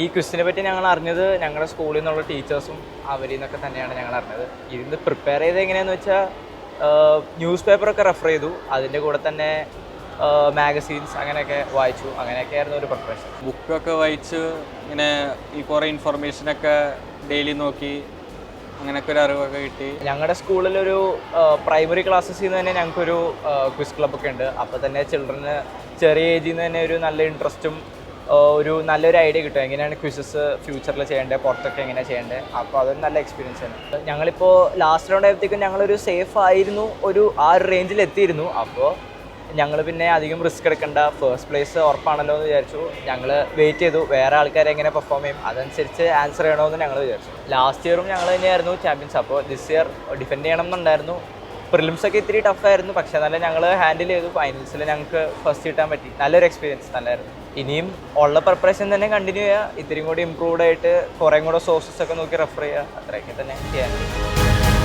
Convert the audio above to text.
ഈ ക്വിസിനെ പറ്റി ഞങ്ങൾ അറിഞ്ഞത് ഞങ്ങളുടെ സ്കൂളിൽ നിന്നുള്ള ടീച്ചേഴ്സും അവരിൽ നിന്നൊക്കെ തന്നെയാണ് ഞങ്ങൾ അറിഞ്ഞത്. ഇതിന് പ്രിപ്പയർ ചെയ്ത് എങ്ങനെയാന്ന് വെച്ചാൽ ന്യൂസ് പേപ്പറൊക്കെ റെഫർ ചെയ്തു. അതിന്റെ കൂടെ തന്നെ മാഗസീൻസ് അങ്ങനെയൊക്കെ വായിച്ചു. അങ്ങനെയൊക്കെ ആയിരുന്നു ഒരു പ്രിപ്പറേഷൻ ബുക്കൊക്കെ വായിച്ച് ഇങ്ങനെ ഈ കുറേ ഇൻഫർമേഷനൊക്കെ ഡെയിലി നോക്കി അങ്ങനെയൊക്കെ ഒരു അറിവൊക്കെ കിട്ടി. ഞങ്ങളുടെ സ്കൂളിലൊരു പ്രൈമറി ക്ലാസ്സസിൽ നിന്ന് തന്നെ ഞങ്ങൾക്കൊരു ക്വിസ് ക്ലബ്ബൊക്കെ ഉണ്ട്. അപ്പോൾ തന്നെ ചിൽഡ്രന് ചെറിയ ഏജിൽ നിന്ന് തന്നെ ഒരു നല്ല ഇൻട്രസ്റ്റും ഒരു നല്ലൊരു ഐഡിയ കിട്ടും. എങ്ങനെയാണ് ക്വിസസ് ഫ്യൂച്ചറിൽ ചെയ്യേണ്ടത് പുറത്തൊക്കെ എങ്ങനെയാണ് ചെയ്യേണ്ടത്? അപ്പോൾ അതൊരു നല്ല എക്സ്പീരിയൻസ് ആണ്. ഞങ്ങളിപ്പോൾ ലാസ്റ്റ് റൗണ്ട് ആയപ്പോഴത്തേക്കും ഞങ്ങളൊരു സേഫ് ആയിരുന്നു ഒരു ആ ഒരു റേഞ്ചിൽ എത്തിയിരുന്നു. അപ്പോൾ ഞങ്ങൾ പിന്നെ അധികം റിസ്ക് എടുക്കേണ്ട. ഫസ്റ്റ് പ്ലേസ് ഉറപ്പാണല്ലോ എന്ന് വിചാരിച്ചു. ഞങ്ങൾ വെയിറ്റ് ചെയ്തു. വേറെ ആൾക്കാർ എങ്ങനെ പെർഫോം ചെയ്യും? അതനുസരിച്ച് ആൻസർ ചെയ്യണമെന്ന് ഞങ്ങൾ വിചാരിച്ചു. ലാസ്റ്റ് ഇയറും ഞങ്ങൾ തന്നെയായിരുന്നു ചാമ്പ്യൻസ് അപ്പോൾ ദിസ് ഇയർ ഡിഫെൻഡ് ചെയ്യണം എന്നുണ്ടായിരുന്നു. പ്രിലിംസ് ഒക്കെ ഇത്തിരി ടഫായിരുന്നു പക്ഷേ നല്ല ഞങ്ങൾ ഹാൻഡിൽ ചെയ്തു. ഫൈനൽസിൽ ഞങ്ങൾക്ക് ഫസ്റ്റ് കിട്ടാൻ പറ്റി. നല്ലൊരു എക്സ്പീരിയൻസ് നല്ലായിരുന്നു. ഇനിയും ഉള്ള പ്രിപ്പറേഷൻ തന്നെ കണ്ടിന്യൂ ചെയ്യുക ഇത്തിരി കൂടി ഇമ്പ്രൂവ്ഡ് ആയിട്ട് കുറേ കൂടെ സോഴ്സസ് ഒക്കെ നോക്കി റെഫർ ചെയ്യുക അത്രയൊക്കെ തന്നെ ചെയ്യാനുണ്ട്